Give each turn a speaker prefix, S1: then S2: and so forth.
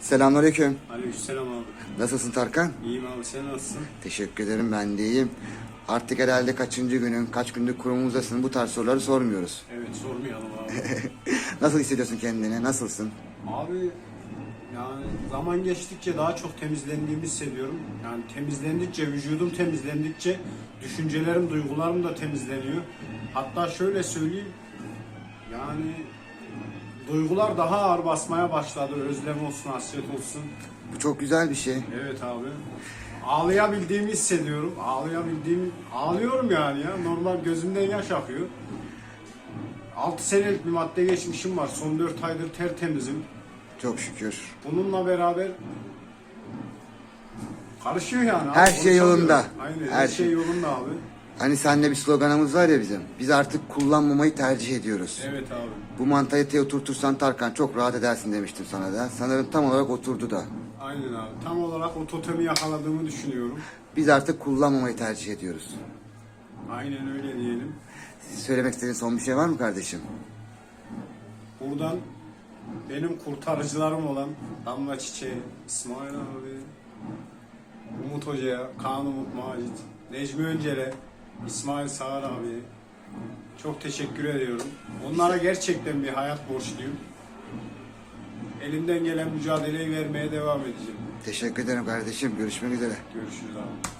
S1: Selamünaleyküm.
S2: Aleykümselam abi.
S1: Nasılsın Tarkan?
S2: İyiyim abi sen nasılsın?
S1: Teşekkür ederim ben de iyiyim. Artık herhalde kaçıncı günün, kaç gündür kurumumuzdasın bu tarz soruları sormuyoruz.
S2: Evet sormayalım abi.
S1: Nasıl hissediyorsun kendini? Nasılsın?
S2: abi yani zaman geçtikçe daha çok temizlendiğimi hissediyorum. Yani temizlendikçe, vücudum temizlendikçe düşüncelerim, duygularım da temizleniyor. Hatta şöyle söyleyeyim. Yani duygular daha ağır basmaya başladı. Özlem olsun, hasret olsun.
S1: Bu çok güzel bir şey.
S2: Evet abi. Ağlayabildiğimi hissediyorum. Ağlayabildiğim, ağlıyorum yani ya. Normal gözümden yaş akıyor. 6 senelik bir madde geçmişim var. Son 4 aydır tertemizim.
S1: Çok şükür.
S2: Bununla beraber karışıyor yani. abi,
S1: Her şey
S2: konuşamıyorum.
S1: yolunda.
S2: Aynen
S1: Her
S2: her,
S1: şey.
S2: şey yolunda abi.
S1: Hani seninle bir sloganımız var ya bizim. Biz artık kullanmamayı tercih ediyoruz.
S2: Evet abi.
S1: Bu mantaliteyi oturtursan Tarkan çok rahat edersin demiştim sana da. Sanırım tam olarak oturdu da.
S2: Aynen abi. Tam olarak o totemi yakaladığımı düşünüyorum.
S1: Biz artık kullanmamayı tercih ediyoruz.
S2: Aynen öyle diyelim.
S1: Söylemek istediğin son bir şey var mı kardeşim?
S2: Buradan benim kurtarıcılarım olan Damla Çiçeği, İsmail abi, Umut Hoca'ya, Kaan Umut Macit, Necmi Öncel'e, İsmail Sağır abi çok teşekkür ediyorum. Onlara gerçekten bir hayat borçluyum. Elimden gelen mücadeleyi vermeye devam edeceğim.
S1: Teşekkür ederim kardeşim. Görüşmek üzere.
S2: Görüşürüz abi.